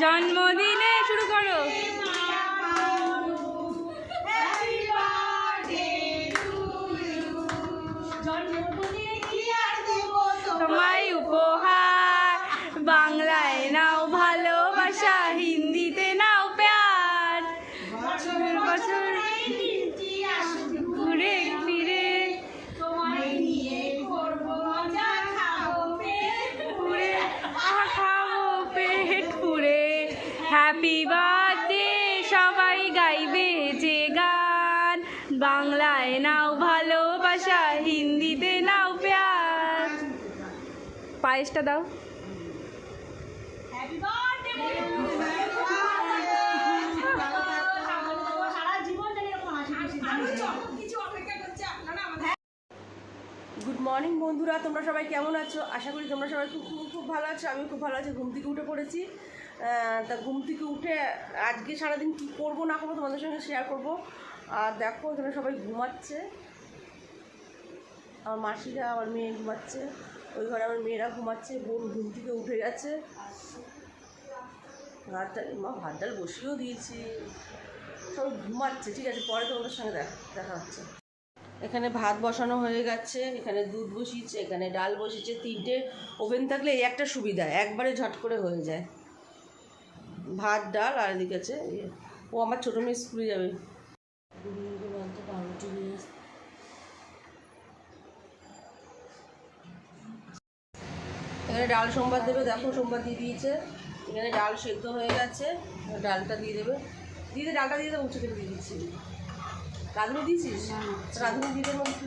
জন্মদিনে বাংলায় নাও ভালোবাসা, হিন্দিতে নাও প্যার। পায়েসটা দাও। গুড মর্নিং বন্ধুরা, তোমরা সবাই কেমন আছো? আশা করি তোমরা সবাই খুব খুব খুব ভালো আছো। আমি খুব ভালো আছি, ঘুম থেকে উঠে পড়েছি। তা ঘুম থেকে উঠে আজকে সারাদিন কী করব না করব তোমাদের সঙ্গে শেয়ার করব। আর দেখো, এখানে সবাই ঘুমাচ্ছে। আমার মাসিরা, আমার মেয়ে ঘুমাচ্ছে। ওই ঘরে আমার মেয়েরা ঘুমাচ্ছে, বোন ঘুম থেকে উঠে গেছে। ভাত ডাল, মা ভাত ডাল বসিয়েও দিয়েছি। সবাই ঘুমাচ্ছে, ঠিক আছে, পরে তোমাদের সঙ্গে দেখা দেখা হচ্ছে। এখানে ভাত বসানো হয়ে গেছে, এখানে দুধ বসিয়েছে, এখানে ডাল বসিয়েছে, তিনটে ওভেন থাকলে এই একটা সুবিধা, একবারে ঝট করে হয়ে যায়। ভাত, ডাল, আর এদিকে আছে ইয়ে। ও আমার ছোটো মেয়ে স্কুলে যাবে পাউরুটি নিয়ে এসছে। এখানে ডাল সোমবার দেবে দেখো সোমবার দিয়ে দিয়েছে। এখানে ডাল সেদ্ধ হয়ে গেছে ডালটা দিয়ে দেবে। দিয়ে ডালটা দিয়ে দেবো কেটে দিয়ে দিচ্ছি। রাঁধুনি দিয়েছিস? রাঁধুনি দিয়ে দেবো একটু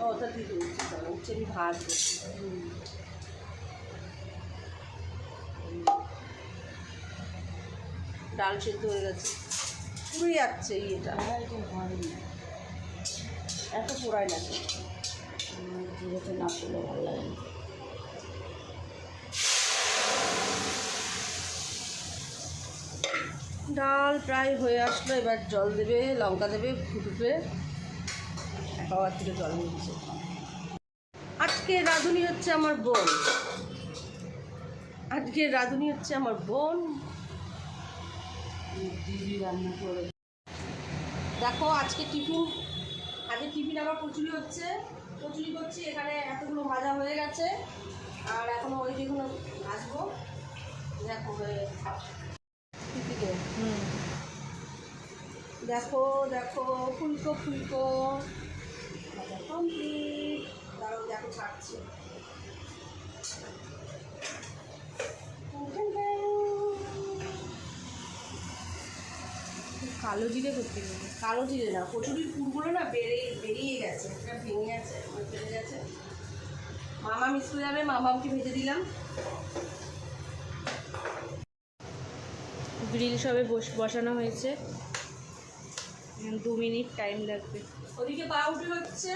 ও ওটা দিয়ে তাহলে উচ্ছে আমি ভাত ডাল সেদ্ধ হয়ে গেছে। পুড়ে যাচ্ছে ইয়েটা এত পোড়ায় না জিরেতে না পুড়লে ভালো লাগে ডাল প্রায় হয়ে আসলো, এবার জল দেবে, লঙ্কা দেবে, ফুটবে। খাওয়ার থেকে জল নিচ্ছে আজকে রাঁধুনি হচ্ছে আমার বোন। আজকে রাঁধুনি হচ্ছে আমার বোন। রান্না করে। দেখো, আজকে টিফিন আজকে টিফিন আবার কচুরি হচ্ছে। কচুরি করছি, এখানে এতগুলো ভাজা হয়ে গেছে। আর এখনও ওই যেগুলো আসব দেখো, হয়ে দিদিকে দেখো দেখো, ফুলকো ফুলকো। কমপ্লিট দাঁড়াও, দেখো, ছাড়ছে। কালো জিরে করতে গেলে কালো জিরে না, কচুরির ফুলগুলো না বেরিয়ে বেরিয়ে গেছে, একটা ভেঙে গেছে ফেলে গেছে। মামা স্কুলে যাবে মামাকে ভেজে দিলাম। গ্রিল সবে বস বসানো হয়েছে। দু মিনিট টাইম লাগবে। ওদিকে পাউরুটি হচ্ছে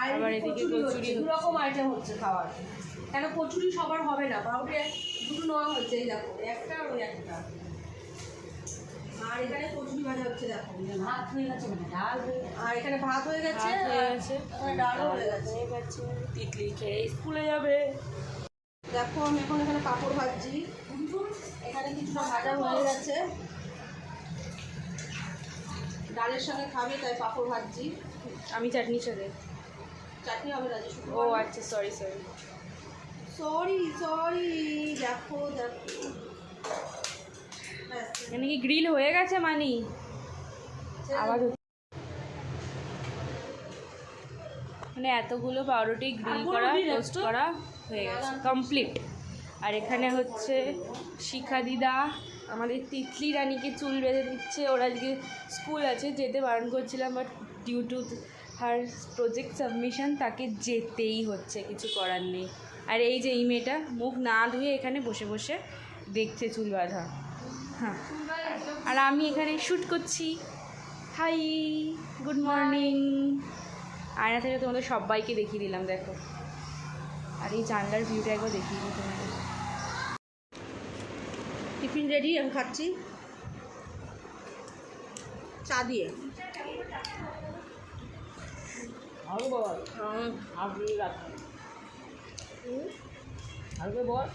আর আবার এদিকে কচুরি দু রকম আইটেম হচ্ছে খাবার কেন কচুরি সবার হবে না পাউরুটি দুটো নেওয়া হচ্ছে এই দেখো একটা ওই একটা। আর এখানে কচুরি ভাজা হচ্ছে দেখো ভাত হয়ে গেছে মানে ডাল আর এখানে ভাত হয়ে গেছে হয়ে গেছে। ডালও হয়ে গেছে। হয়ে গেছে। তিতলি খেয়ে স্কুলে যাবে। দেখো আমি এখন এখানে পাঁপড় ভাজছি। এখানে কিছুটা ভাজা হয়ে গেছে। ডালের সঙ্গে খাবে তাই পাঁপড় ভাজছি। আমি চাটনি সাথে চাটনি হবে রাজে শুধু ও আচ্ছা সরি সরি সরি সরি দেখো দেখো। এখানে কি গ্রিল হয়ে গেছে মানি? আবার মানে এতগুলো পাউরুটি গ্রিল করা টোস্ট করা হয়ে গেছে কমপ্লিট আর এখানে হচ্ছে শিখা দিদা, আমাদের তিতলি রানীকে চুল বেঁধে দিচ্ছে। ওর আজকে স্কুল আছে, যেতে বারণ করছিলাম but due to her project submission তাকে যেতেই হচ্ছে, কিছু করার নেই। আর এই যে এই মেয়েটা, মুখ না ধুয়ে এখানে বসে বসে দেখছে চুল বাঁধা। হ্যাঁ। আর আমি এখানে শ্যুট করছি। হাই গুড মর্নিং আয়না থেকে তোমাদের সবাইকে দেখিয়ে দিলাম, দেখো। আর এই জানলার ভিউটা একবার দেখিয়ে দিই তোমাদের টিফিন রেডি আমি খাচ্ছি চা দিয়ে আরও বল হুম, আপনি রাখেন আরও বল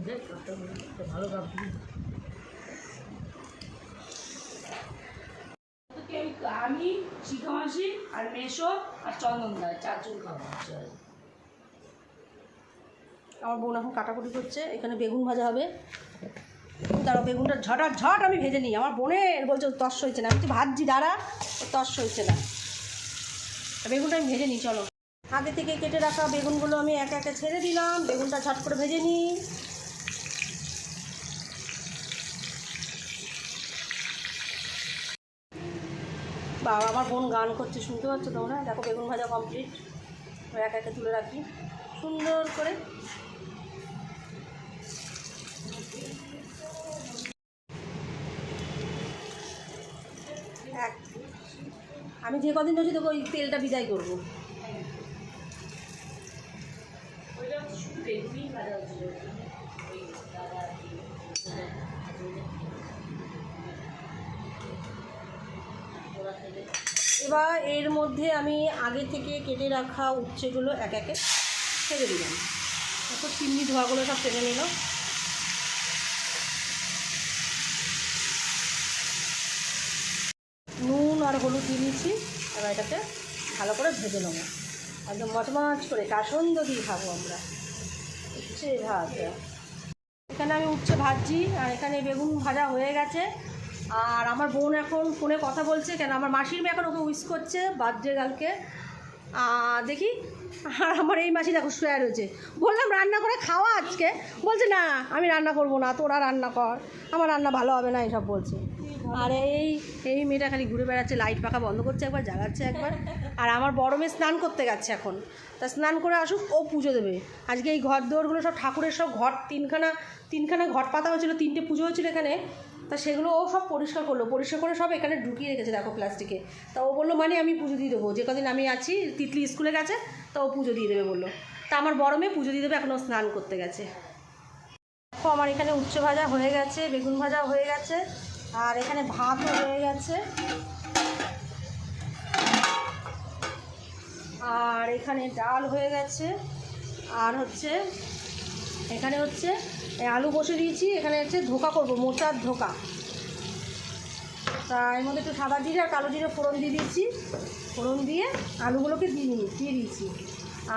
দেখ কাপটা একটা ভালো কাপ দিবি। তোকে আমি শিখা মাসি আর মেশো, আর চন্দন দা চারজন আমার বোন এখন কাটাকুটি করছে, এখানে বেগুন ভাজা হবে। দাঁড়া বেগুনটা ঝটা ঝট আমি ভেজে নিই। আমার বোনের বলছে তস হয়েছে না। আমি ভাজছি, দাঁড়া তস হয়েছে না। বেগুনটা আমি ভেজে নিই, চলো। আগে থেকে কেটে রাখা বেগুনগুলো আমি একে একে ছেড়ে দিলাম। বেগুনটা ঝট করে ভেজে নিই। বাবা আমার বোন গান করছে, শুনতে পাচ্ছ তোমরা? দেখো বেগুন ভাজা কমপ্লিট একে একে তুলে রাখি। সুন্দর করে। আমি যে কদিন রয়েছি তোকে ওই তেলটা বিদায় করব। এবার এর মধ্যে আমি আগে থেকে কেটে রাখা উচ্ছেগুলো এক একে ছেড়ে দিলাম। তারপর চিমনি ধোয়াগুলো সব টেনে নিল নুন আর হলুদ দিয়ে দিয়েছি। এবার এটাকে ভালো করে ভেজে নেব। একদম মচমচ করে কাসন্দ দিয়ে খাব আমরা। উচ্ছে ভাত। এখানে আমি উচ্ছে ভাজছি। আর এখানে বেগুন ভাজা হয়ে গেছে। আর আমার বোন এখন ফোনে কথা বলছে, কেন আমার মাসির মেয়ে এখন ওকে উইস করছে বার্থডে কালকে দেখি। আর আমার এই মাসি দেখো শুয়ে রয়েছে। বললাম, রান্না করে খাওয়া আজকে? বলছে, না, আমি রান্না করব না, তোরা রান্না কর। আমার রান্না ভালো হবে না, এসব বলছে। আর এই এই মেয়েটা খালি ঘুরে বেড়াচ্ছে লাইট পাখা বন্ধ করছে একবার জাগাচ্ছে একবার। আর আমার বড় মেয়ে স্নান করতে গেছে এখন। তা স্নান করে আসুক, ও পুজো দেবে। আজকে এই ঘর দৌড়গুলো সব ঠাকুরের সব ঘর, তিনখানা তিনখানা ঘট পাতা হয়েছিল, তিনটে পুজো হয়েছিল এখানে। তা সেগুলো ও সব পরিষ্কার করল। পরিষ্কার করে সব এখানে ঢুকিয়ে রেখেছে দেখো প্লাস্টিকে। তা ও বলল মানে আমি পুজো দিয়ে দেবো। যে কদিন আমি আছি, তিতলি স্কুলে গেছে, তা ও পুজো দিয়ে দেবে বলল। তা আমার বড় মেয়ে পুজো দিয়ে দেবে, এখন ও স্নান করতে গেছে। দেখো, আমার এখানে উচ্চ ভাজা হয়ে গেছে, বেগুন ভাজা হয়ে গেছে, আর এখানে ভাতও হয়ে গেছে। আর এখানে ডাল হয়ে গেছে, আর হচ্ছে, এখানে হচ্ছে আলু বসে দিয়েছি, এখানে হচ্ছে ধোকা করব, মোচার ধোকা। তা এর মধ্যে একটু সাদা জিরে আর কালো জিরে ফোড়ন দিয়ে দিয়েছি। ফোড়ন দিয়ে আলুগুলোকে দিয়ে দিয়ে দিয়েছি।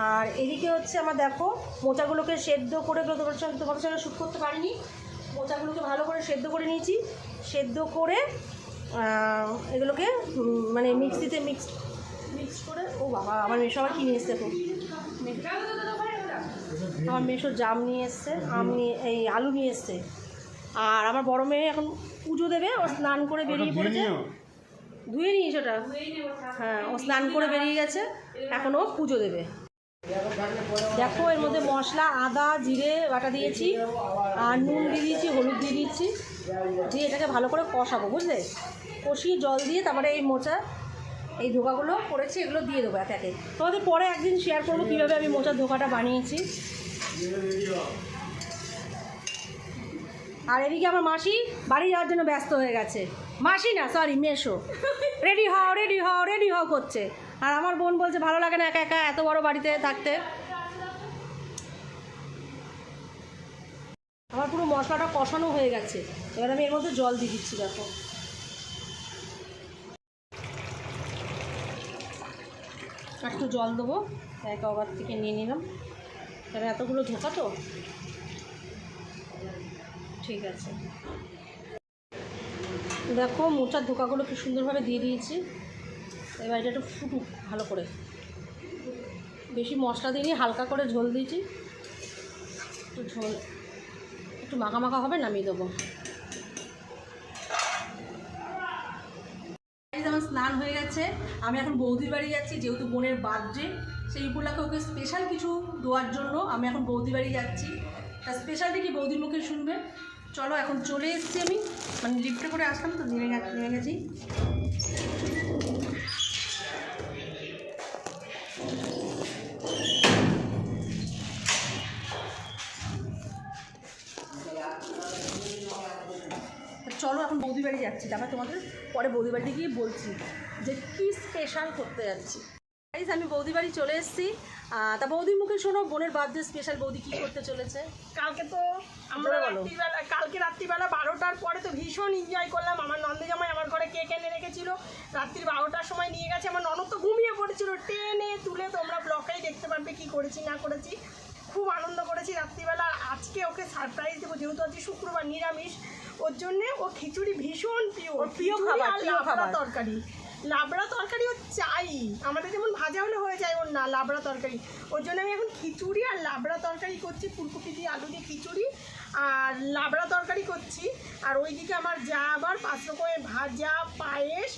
আর এদিকে হচ্ছে আমার দেখো, মোচাগুলোকে সেদ্ধ করে তোমার সঙ্গে তোমার সঙ্গে শ্যুট করতে পারিনি। মোচাগুলোকে ভালো করে সেদ্ধ করে নিয়েছি। সেদ্ধ করে এগুলোকে মানে মিক্সিতে মিক্স মিক্স করে ও বাবা, আমার মেশো আবার কিনে এসছে তো। আমার মেশো জাম নিয়ে এসছে আম নিয়ে এই আলু নিয়ে এসছে। আর আমার বড় মেয়ে এখন পুজো দেবে ও স্নান করে বেরিয়ে পড়েছে। ধুয়ে নিয়েছে ওটা। হ্যাঁ ও স্নান করে বেরিয়ে গেছে এখন ও পুজো দেবে। দেখো এর মধ্যে মশলা আদা জিরে বাটা দিয়েছি আর নুন দিয়ে দিয়েছি হলুদ দিয়ে দিয়েছি দিয়ে এটাকে ভালো করে কষাবো বুঝলে? কষিয়ে জল দিয়ে তারপরে এই মোচা এই ধোকাগুলো করেছি এগুলো দিয়ে দেবো এক একে। তোমাদের পরে একদিন শেয়ার করব কীভাবে আমি মোচার ধোকাটা বানিয়েছি। আর এদিকে আমার মাসি বাড়ি যাওয়ার জন্য ব্যস্ত হয়ে গেছে। মাসি না সরি মেশো রেডি হও রেডি হও রেডি হও করছে। আর আমার বোন বলছে, ভালো লাগে না একা একা, এত বড় বাড়িতে থাকতে। আমার পুরো মশলাটা কষানো হয়ে গেছে। এবার আমি এর মধ্যে জল দিয়ে দিচ্ছি, দেখো। একটু জল দেবো, এক অবার থেকে নিয়ে নিলাম। কারণ এতগুলো ধোকা তো? ঠিক আছে। দেখো, মোচার ধোকাগুলো কি সুন্দরভাবে দিয়ে দিয়েছি। এবার এটা একটু ফুটুক ভালো করে। বেশি মশলা দিইনি, হালকা করে ঝোল দিয়েছি। একটু ঝোল, একটু মাখা মাখা হবে, নামিয়ে দেবো। আমার স্নান হয়ে গেছে। আমি এখন বৌদির বাড়ি যাচ্ছি, যেহেতু বোনের বার্থডে সেই উপলক্ষে ওকে স্পেশাল কিছু দেওয়ার জন্য আমি এখন বৌদির বাড়ি যাচ্ছি। তা স্পেশাল দেখি বৌদির মুখে শুনবে। চলো এখন চলে এসেছি আমি। মানে লিফটে করে আসলাম তো, নেমে গেছি নেমে গেছি। চলো এখন বৌদি বাড়ি যাচ্ছি। তারপর তোমাদের পরে বৌদি বাড়িতে গিয়ে বলছি যে কী স্পেশাল করতে যাচ্ছি। গাইজ আমি বৌদি বাড়ি চলে এসেছি। তা বৌদির মুখে শোনো বোনের বার্থডে স্পেশাল বৌদি কি করতে চলেছে? কালকে তো আমরা রাত্রিবেলা কালকে রাত্রিবেলা বারোটার পরে তো ভীষণ এনজয় করলাম। আমার নন্দে জামাই আমার ঘরে কেক এনে রেখেছিল। রাত্রির বারোটার সময় নিয়ে গেছে। আমার ননদ তো ঘুমিয়ে পড়েছিল। টেনে তুলে তোমরা ব্লকেই দেখতে পারবে কি করেছি না করেছি। খুব আনন্দ করেছি রাত্রিবেলা। আজকে ওকে সারপ্রাইজ দেবো যেহেতু আজকে শুক্রবার নিরামিষ। ওর জন্যে ও খিচুড়ি ভীষণ প্রিয় প্রিয় প্রিয় খাবার। তরকারি। লাবড়া তরকারি ও চাই। আমাদের যেমন ভাজা হলে হয়ে যায় ওর না, লাবড়া তরকারি। ওর জন্য আমি এখন খিচুড়ি আর লাবড়া তরকারি করছি, ফুলকপি দিয়ে আলু দিয়ে খিচুড়ি। আর লাবড়া তরকারি করছি। আর ওইদিকে আমার যা আবার পাঁচ রকমের ভাজা পায়েস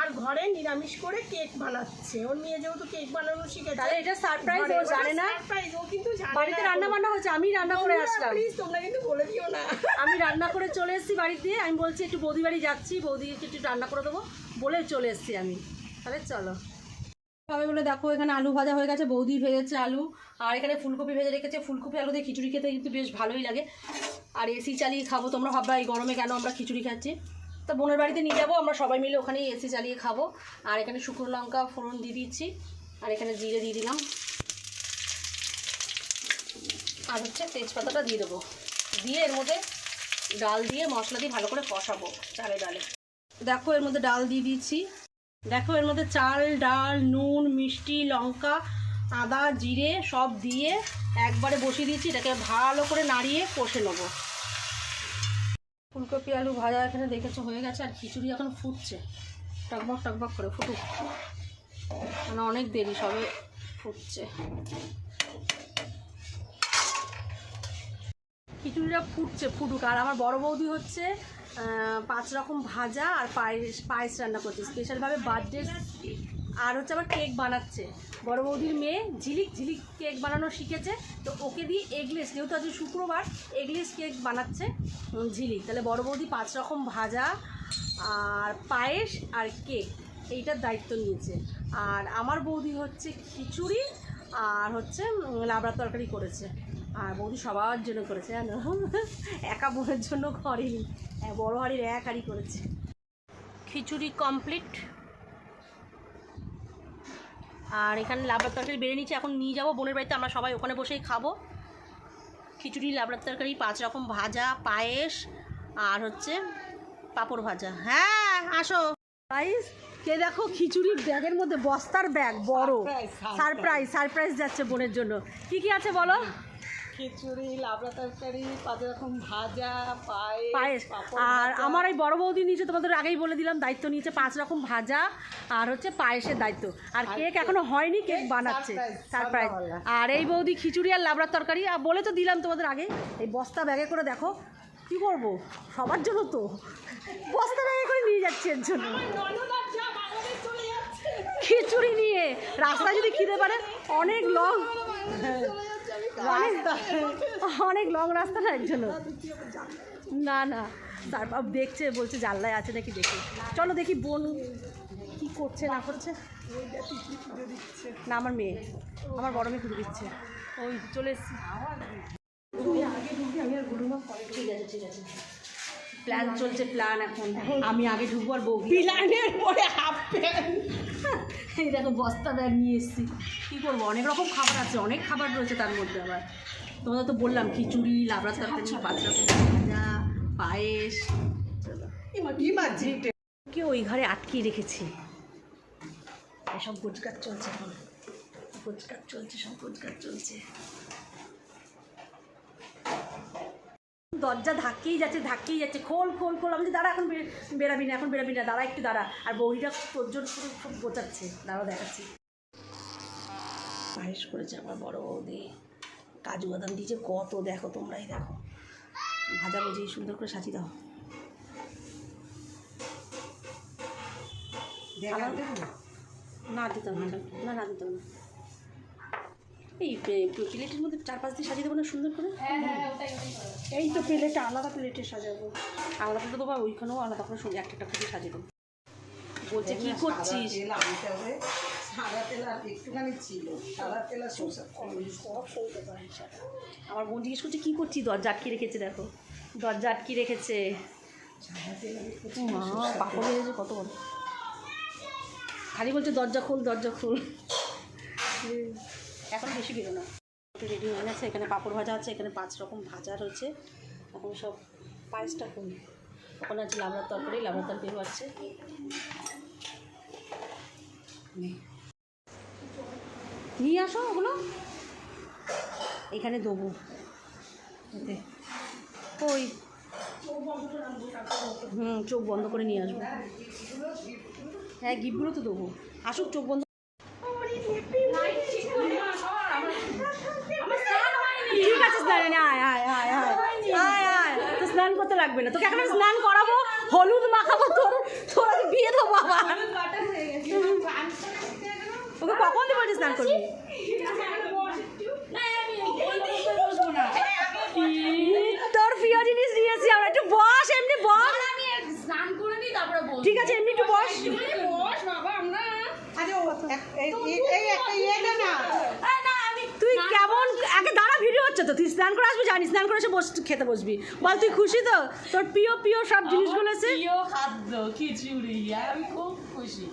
আর ঘরে নিরামিষ করে কেক বানাচ্ছে। ওর মেয়ে যেহেতু কেক বানানো শিখে তাহলে এটা সারপ্রাইজ ও জানে না? সারপ্রাইজ ও কিন্তু জানে বাড়িতে রান্না বান্না হয়েছে আমি রান্না করে আসলাম। প্লিজ তোমরা কিন্তু বলে দিও না। আমি রান্না করে চলে এসেছি বাড়িতে আমি বলছি একটু বৌদি বাড়ি যাচ্ছি বৌদিকে একটু রান্না করে দেবো বলে চলে এসেছি আমি। তাহলে চলো। সবাই বলে দেখো, এখানে আলু ভাজা হয়ে গেছে, বৌদি ভেজেছে আলু, আর এখানে ফুলকপি ভেজে রেখেছে। ফুলকপি আলু দিয়ে খিচুড়ি খেতে কিন্তু বেশ ভালোই লাগে। আর এসি চালিয়ে খাব তোমরা, ভাববা এই গরমে কেন আমরা খিচুড়ি খাচ্ছি। তো বোনের বাড়িতে নিয়ে যাব, আমরা সবাই মিলে ওখানেই এসি চালিয়ে খাব। আর এখানে শুকনো লঙ্কা ফোড়ন দিয়ে দিচ্ছি, আর এখানে জিরে দিয়ে দিলাম। আর হচ্ছে তেজপাতাটা দিয়ে দেবো। দিয়ে এর মধ্যে ডাল দিয়ে মশলা দিয়ে ভালো করে কষাবো চালে ডালে। দেখো, এর মধ্যে ডাল দিয়ে দিয়েছি দেখো, এর মধ্যে চাল, ডাল, নুন, মিষ্টি, লঙ্কা, আদা, জিরে সব দিয়ে একবারে বসিয়ে দিয়েছি। এটাকে ভালো করে নাড়িয়ে কষে নেব। ফুলকপি, আলু ভাজা এখানে দেখেছ হয়ে গেছে, আর খিচুড়ি এখন ফুটছে। টকবক টকবক করে ফুটুক। মানে অনেক দেরি, সবে ফুটছে। খিচুড়িটা ফুটছে, ফুটুক। আর আমার বড় বৌদি হচ্ছে পাঁচ রকম ভাজা আর পায়েস পায়েস রান্না করছে। স্পেশালভাবে বার্থডে আর হচ্ছে আবার কেক বানাচ্ছে। বড় বৌদির মেয়ে ঝিলিক ঝিলিক কেক বানানো শিখেছে। তো ওকে দিয়ে এগলেস যেহেতু আজকে শুক্রবার এগলেস কেক বানাচ্ছে ঝিলিক। তাহলে বড় বৌদি পাঁচ রকম ভাজা আর পায়েস আর কেক এইটার দায়িত্ব নিয়েছে। আর আমার বৌদি হচ্ছে খিচুড়ি আর হচ্ছে লাবড়া তরকারি করেছে। আর বৌদি সবার জন্য করেছে জানো? একা বোনের জন্য করেনি। হ্যাঁ, বড় হাড়ির এক হাড়ি করেছে। খিচুড়ি কমপ্লিট আর এখানে লাবড়ার তরকারি বেড়ে নিচ্ছে এখন নিয়ে যাব। বোনের বাড়িতে আমরা সবাই ওখানে বসেই খাব। খিচুড়ি লাবড়ার তরকারি পাঁচ রকম ভাজা পায়েস আর হচ্ছে পাঁপড় ভাজা। হ্যাঁ আসো। গাইস কে দেখো খিচুড়ির ব্যাগের মধ্যে বস্তার ব্যাগ বড়। সারপ্রাইজ সারপ্রাইজ যাচ্ছে বোনের জন্য। কি কি আছে বলো? খিচুড়ি লাবড়া তরকারি পাঁচ রকম ভাজা পায়েস পায়েস। আর আমার এই বড় বৌদি নিচে তোমাদের আগেই বলে দিলাম দায়িত্ব নিয়েছে পাঁচ রকম ভাজা আর হচ্ছে পায়েসের দায়িত্ব। আর কেক এখনও হয়নি কেক বানাচ্ছে। সারপ্রাইজ আর এই বৌদি খিচুড়ি আর লাবড়ার তরকারি আর বলে তো দিলাম তোমাদের আগে এই বস্তা ব্যাগে করে দেখো কি করব? সবার জন্য তো। বস্তা ব্যাগে করে নিয়ে যাচ্ছে এর জন্য। খিচুড়ি নিয়ে। রাস্তায় যদি খিদে পারে অনেক লং। রাস্তা। অনেক লং রাস্তা না এর জন্য না না। তারপর দেখছে বলছে জানলায় আছে নাকি দেখি। চলো দেখি বোন কি করছে না করছে। না আমার মেয়ে। আমার বড় মেয়ে পুজো দিচ্ছে। ওই চলে এসছি। ঠিক আছে ঠিক আছে প্ল্যান চলছে প্ল্যান এখন। আমি আগে ঢুকবো আর বউ প্ল্যানের পরে হাফ প্যান্ট। এই দেখো বস্তা ব্যাগ নিয়ে এসেছি। কী করব? অনেক রকম খাবার আছে অনেক খাবার রয়েছে তার মধ্যে আবার। তোমাদের তো বললাম খিচুড়ি লাবড়া পাঁচ বাচ্চা ভাজা পায়েস কে ওই ঘরে আটকিয়ে রেখেছি। এসব গোজগাছ চলছে এখন। গোজগাছ চলছে সব গোজগাছ চলছে। দরজা ধাক্কেই যাচ্ছে ধাক্কেই যাচ্ছে। খোল খোল খোল। আমি দাঁড়া এখন বেরাবি না এখন বেরাবি না। দাঁড়া একটু দাঁড়া। আর বৌদিটা তোর পুরো খুব গোচাচ্ছে দাঁড়া দেখাচ্ছি। পায়েস করেছে আমার বড় বৌদি। কাজু বাদাম দিয়েছে। কত দেখো তোমরাই দেখো। ভাজা ভুজি সুন্দর করে সাজিয়ে দাও। না দিতাম না না দিতাম না। এই প্লেটের মধ্যে চার পাঁচ দিন সাজিয়ে দেবো না সুন্দর করে? এই তো প্লেটে আলাদা প্লেটে সাজাবো। আলাদা প্লেটে দেবো আর ওইখানেও আলাদা করে সুন্দর একটা একটা করে সাজিয়ে দেবো। বলছে কি করছিস। আমার বোন জিজ্ঞেস করছে কী করছি দরজা আটকে রেখেছে দেখো। দরজা আটকে রেখেছে। পাপড় হয়েছে কত বড়। খালি বলছে দরজা খোল দরজা খোল। এখন বেশি বেরো না একটু রেডি হয়ে গেছে, এখানে পাঁপড় ভাজা আছে, এখানে পাঁচ রকম ভাজা রয়েছে। এখন সব পায়েসটা করি ওখানে আছে লাবড়ার তরকারি লাবড়ার তরকারি আছে। নিয়ে আসো ওগুলো। এখানে দেবো। ওই হুম, চোখ বন্ধ করে নিয়ে আসব। হ্যাঁ গিফটগুলো তো দেবো। আসুক, চোখ বন্ধ ঠিক আছে স্নান নে, আয় আয় আয় আয় আয় আয় তো স্নান করতে লাগবে না। তোকে এখন স্নান করাবো হলুদ মাখাবো তোর তোর বিয়ে দেবো আবার। ওকে কখন বলছি স্নান করবি তোর প্রিয় জিনিস নিয়েছি আমরা একটু বস এমনি বস স্নান করে নি তারপরে বল ঠিক আছে এমনি একটু বস আরে ও এক- এই- এই- এই একটা ইয়ে দে না তুই কেমন আগে দাঁড়া ভিডিও হচ্ছে তো তুই জানি স্নান করে এসে বস খেতে বসবি। বল তুই খুশি তো? তোর প্রিয় প্রিয় সব জিনিসগুলো আছে? খাদ্য খিচুড়ি আমি খুব খুশি।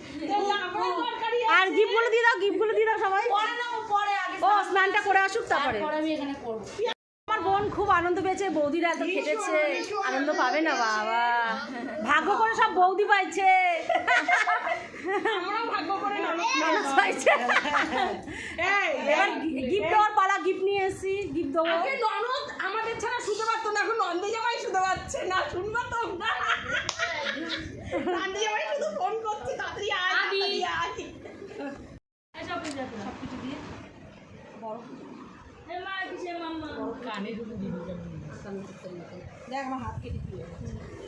আর গিফটগুলো দিয়ে দাও গিফটগুলো দিয়ে দাও সবাই। ও স্নানটা করে আসুক তারপরে আমি এখানে করব। আমার বোন খুব আনন্দ পেয়েছে বৌদিরা এত খেটেছে। আনন্দ পাবে না বাবা। ভাগ্য করে সব বৌদি পাইছে। গিফট দেওয়ার পালা গিফট নিয়ে এসেছি গিফট দেবো। ছাড়া শুতে পারতো না এখন নন্দে জামাই শুতে পারছে না শুনবা তো নন্দে জামাই শুধু ফোন করছে তাড়াতাড়ি আয়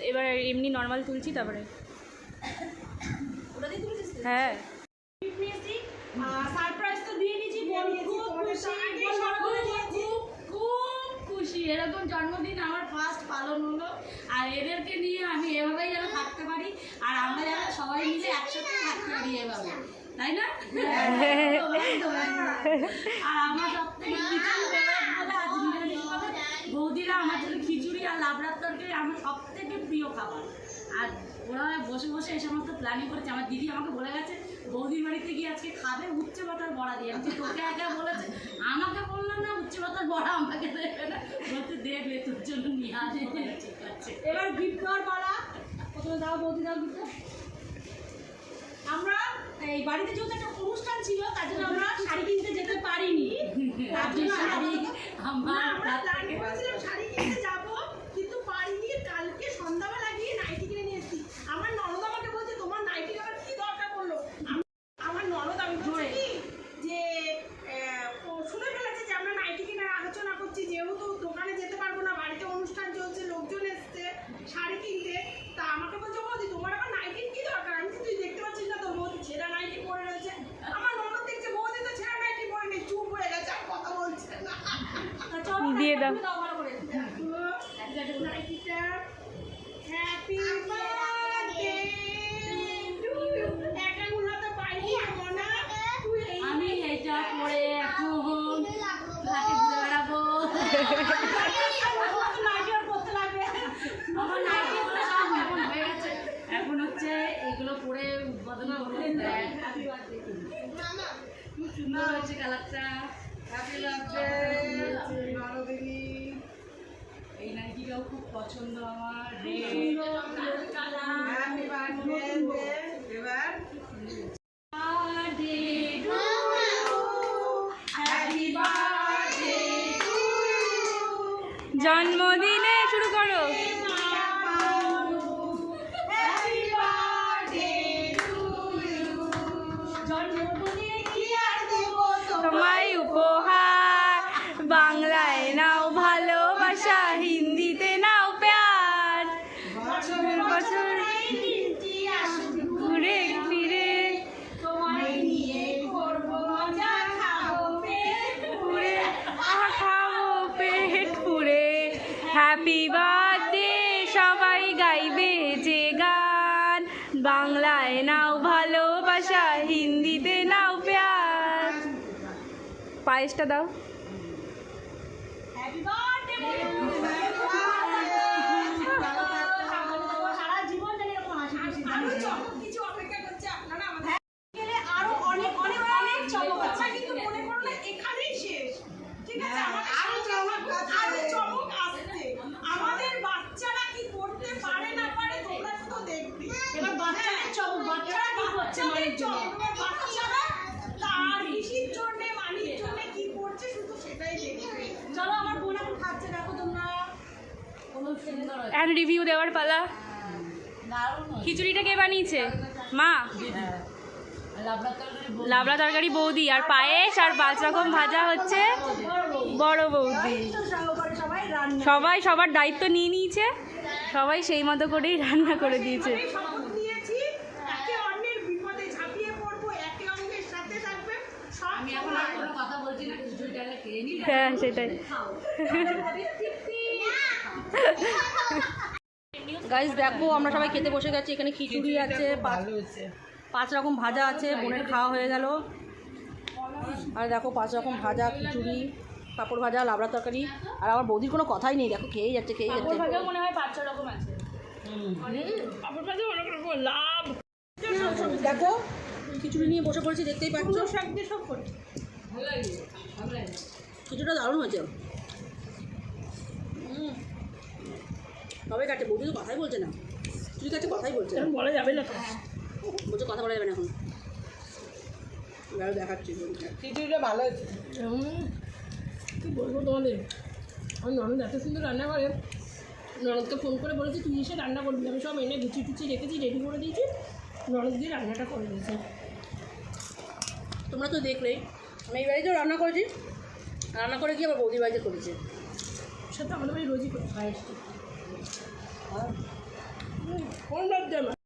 এবার এমনি নর্মাল তুলছি তারপরে হ্যাঁ সারপ্রাইজ তো দিয়ে দিয়েছি খুশি। এরকম জন্মদিন আমার ফার্স্ট পালন হলো। আর এদেরকে নিয়ে আমি এভাবেই যেন থাকতে পারি। আর আমরা যেন সবাই মিলে একসাথে থাকতে পারি এভাবে। তাই না? আর আমার বৌদিরা আমার জন্য খিচুড়ি আর লাবড়ার তরকারি আমার সব থেকে প্রিয় খাবার। আর ওরা বসে বসে এই সমস্ত প্ল্যানিং করেছে। আমার দিদি আমাকে বলে গেছে বৌদির বাড়িতে গিয়ে আজকে খাবে? উচ্চে পাতার বড়া দিয়ে। আমি তোকে একা বলেছে? আমাকে বললাম না উচ্চে পাতার বড়া আমাকে দেবে না। বলতে দেবে তোর জন্য নিয়ে ঠিক আছে। এবার গিফট দেওয়ার পালা। প্রথমে দাও বৌদি দাও গিফট আমরা এই বাড়িতে যেহেতু একটা অনুষ্ঠান ছিল তার জন্য আমরা শাড়ি কিনতে যেতে পারিনি। তার জন্য শাড়ি আমার আমরা প্ল্যান করেছিলাম শাড়ি কিন্তু পারিনি কালকে সন্ধ্যাবেলা গিয়ে নাইটি কিনে নিয়ে এসেছি আমার ননদ আমাকে বলছে তোমার নাইটি আবার কি দরকার পড়ল আম- আমার ননদ আমি বলছি কি যে আহ, ও শুনে ফেলেছে যে আমরা নাইটি কেনার আলোচনা করছি যেহেতু দোকানে যেতে পারব না বাড়িতে অনুষ্ঠান চলছে লোকজন এসছে শাড়ি কিনতে তা আমাকে বলছে বৌদি তোমার আবার নাইটির কি দরকার আমি বলছি, তুই দেখতে পাচ্ছিস না তোর বৌদি ছেঁড়া নাইটি পরে রয়েছে আমার ননদ দেখছে বৌদি তো ছেঁড়া নাইটি পরে নেই চুপ হয়ে গেছে আর কথা বলছে না দিয়ে দাও হ্যাপি বার্থডে টু ইউ একা গুলাতে পাইনি মনা তুই এই আমি এটা পরে এখন ঘাটে ঘুরে বেড়াবো আমার নাইটিগুলো সব এখন হয়ে গেছে এখন হচ্ছে এগুলো পরে উদ্বোধন করতে দেয় খুব সুন্দর হয়েছে কালারটা হ্যাপি বার্থডে এই নাইটিটাও খুব পছন্দ আমার। রেড হ্যাপি বার্থডে এবার জন্মদিনে শুরু করো। formai o. পায়েসটা দাও। সারা জীবন জানি এরকম হাসি খুশি আরও চমক কিছু অপেক্ষা করছে আপনারা আমাদের গেলে আরও অনেক অনেক অনেক চমক আছে কিন্তু মনে মানির জন্য চন্দনের বাচ্চারা তার পিসির জন্যে মানির জন্যে কি করছে শুধু সেটাই দেখবে চলো আমার বোন এখন খাচ্ছে দেখো তোমরা অ্যান্ড রিভিউ দেওয়ার পালা। খিচুড়িটা কে বানিয়েছে? মা। লাবড়া তরকারি বৌদি আর পায়েস আর পাঁচ রকম ভাজা হচ্ছে বড় বৌদি। সবাই সবার দায়িত্ব নিয়ে নিয়েছে। সবাই সেই মতো করেই রান্না করে দিয়েছে। হ্যাঁ সেটাই। গাইজ দেখো আমরা সবাই খেতে বসে গেছি। এখানে খিচুড়ি আছে পাঁচ রকম ভাজা আছে বোনের খাওয়া হয়ে গেল। আর দেখো পাঁচ রকম ভাজা খিচুড়ি পাঁপড় ভাজা লাবড়া তরকারি। আর আমার বৌদির কোনো কথাই নেই দেখো খেয়েই যাচ্ছে খেয়েই যাচ্ছে। ভাজাও মনে হয় পাঁচ রকম আছে। দেখো খিচুড়ি নিয়ে বসে পড়েছি দেখতেই পাচ্ছ। খিচুড়িটা দারুণ হয়েছে। সবাই কাটে বৌদি তো কথাই বলছে না। তুই কাছে কথাই বলছে। না বলা যাবে না বলছে কথা বলা যাবে না এখন। এবার দেখাচ্ছি বৌদিটা। খিচুড়িটা ভালো হয়েছে। কি বলব তোমাদের? আমার ননদ এত সুন্দর রান্না করে। ননদকে ফোন করে বলেছি তুই এসে রান্না করবি। আমি সব এনে গুছিয়ে টুচি রেখেছি রেডি করে দিয়েছি। ননদ দিয়ে রান্নাটা করে দিয়েছে। তোমরা তো দেখলেই আমি এই বাড়িতেও রান্না করেছি। রান্না করে গিয়ে আবার বৌদি বাড়িতে করেছি? সেটা আমাদের বাড়ি রোজই করে খাই কোন বাদ দেয়